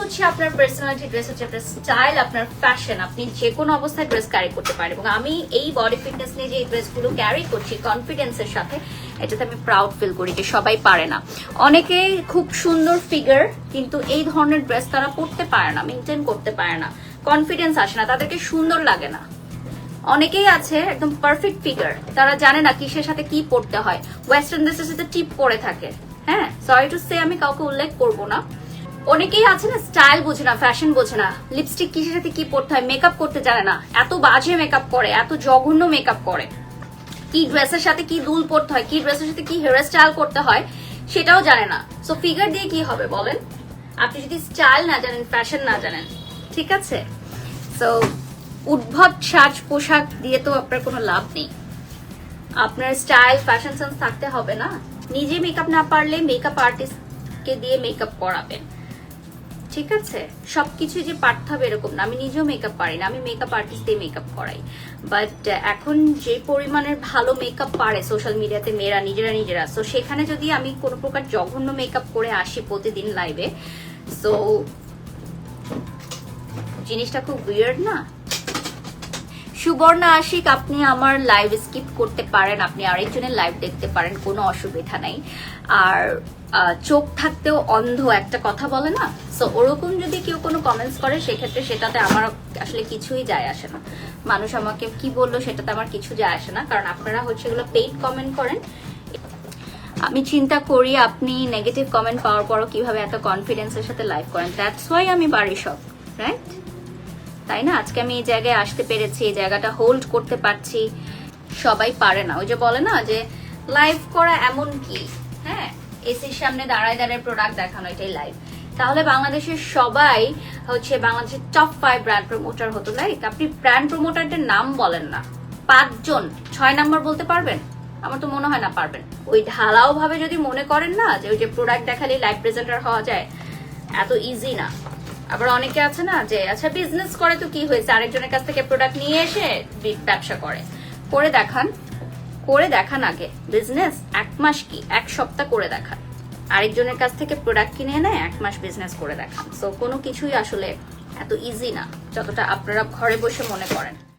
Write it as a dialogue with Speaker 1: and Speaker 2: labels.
Speaker 1: হচ্ছে আপনার personality dress হচ্ছে আপনার স্টাইল আপনার ফ্যাশন আপনি যে কোনো অবস্থায় ড্রেস ক্যারি করতে পারেন। এবং আমি এই বডি ফিটনেস নিয়ে যে ড্রেসগুলো ক্যারি করছি কনফিডেন্সের সাথে, এটাতে আমি প্রাউড ফিল করি যে সবাই পারে না। অনেকে খুব সুন্দর ফিগার কিন্তু এই ধরনের ড্রেস তারা পরতে পারে না মেনটেন করতে পারে না। কনফিডেন্স আসে না, তাদেরকে সুন্দর লাগে না। অনেকেই আছে একদম পারফেক্ট ফিগার তারা জানে না কিসের সাথে কি পড়তে হয়। ওয়েস্টার্ন ড্রেসের সাথে টিপ পরে থাকে। হ্যাঁ সরি টু সে আমি কাউকে উল্লেখ করব না। অনেকেই আছে না স্টাইল বোঝে না ফ্যাশন বোঝে না। লিপস্টিক কিসের সাথে কি পড়তে হয় মেকআপ করতে জানে না। এত বাজে মেকআপ করে, এত জঘন্য মেকআপ করে। কি ড্রেসের সাথে কি দুল পড়তে হয়, কি ড্রেসের সাথে কি হেয়ার স্টাইল করতে হয়, সেটাও জানে না। সো ফিগার দিয়ে কি হবে বলেন? আপনি যদি স্টাইল না জানেন ফ্যাশন না জানেন, ঠিক আছে? সো উদ্ভব, সাজ, পোশাক দিয়ে তো আপনার কোনো লাভ নেই। আপনার স্টাইল ফ্যাশন সেন্স থাকতে হবে না। নিজে মেকআপ না পারলে মেকআপ আর্টিস্টকে দিয়ে মেকআপ করাবেন। ঠিক আছে? সবকিছু যে পারতে হবে এরকম না। আমি নিজেও মেকআপ পারি না। আমি মেকআপ আর্টিস্ট দিয়ে মেকআপ করাই। বাট এখন যে পরিমাণের ভালো মেকআপ পারে সোশ্যাল মিডিয়াতে মেয়েরা, নিজেরা নিজেরা সো সেখানে যদি আমি কোনো প্রকার জঘন্য মেকআপ করে আসি প্রতিদিন লাইভে সো জিনিসটা খুব উইয়ার্ড না? সুবর্ণা, আশিক, আপনি আমার লাইভ স্কিপ করতে পারেন, আপনি আরেকজনের লাইভ দেখতে পারেন, কোনো অসুবিধা নাই। আর চোখ থাকতেও অন্ধ একটা কথা বলে না? সো ওরকম যদি কেউ কোনো কমেন্টস করে, সেক্ষেত্রে সেটাতে আমার আসলে কিছুই যায় আসে না। মানুষ আমাকে কি বলল, সেটাতে আমার কিছু যায় আসে না। কারণ আপনারা হচ্ছে এগুলো পেইড কমেন্ট করেন। আমি চিন্তা করি আপনি নেগেটিভ কমেন্ট পাওয়ার পরও কীভাবে এত কনফিডেন্সের সাথে লাইভ করেন। দ্যাটস ওয়াই আমি বাড়ি সব রাইট তাই না? আজকে আমি এই জায়গায় আসতে পেরেছি, এই জায়গাটা হোল্ড করতে পারছি। সবাই পারে না। ওই যে বলে না যে লাইভ করা এমন কি? হ্যাঁ? এসির সামনে দাঁড়ায় দাঁড়ায় প্রোডাক্ট দেখানো, এটাই লাইভ তাহলে বাংলাদেশের সবাই হচ্ছে বাংলাদেশের টপ ফাইভ ব্র্যান্ড প্রমোটার হতো লাইক আপনি ব্র্যান্ড প্রমোটারদের নাম বলেন না। পাঁচজন, ছয় নাম্বার বলতে পারবেন? আমার তো মনে হয় না পারবেন। ওই ঢালাও ভাবে যদি মনে করেন না যে ওই যে প্রোডাক্ট দেখালে লাইভ প্রেজেন্টার হওয়া যায়, এত ইজি না। আবার অনেকে আছে না যে আচ্ছা বিজনেস করে তো কি হয়েছে? আরেকজনের কাছ থেকে প্রোডাক্ট নিয়ে এসে ব্যবসা করে। করে দেখান করে দেখান আগে। বিজনেস এক মাস কি? এক সপ্তাহ করে দেখান। আরেকজনের কাছ থেকে প্রোডাক্ট কিনে এনে এক মাস বিজনেস করে দেখান। তো কোনো কিছুই আসলে এত ইজি না, যতটা আপনারা ঘরে বসে মনে করেন।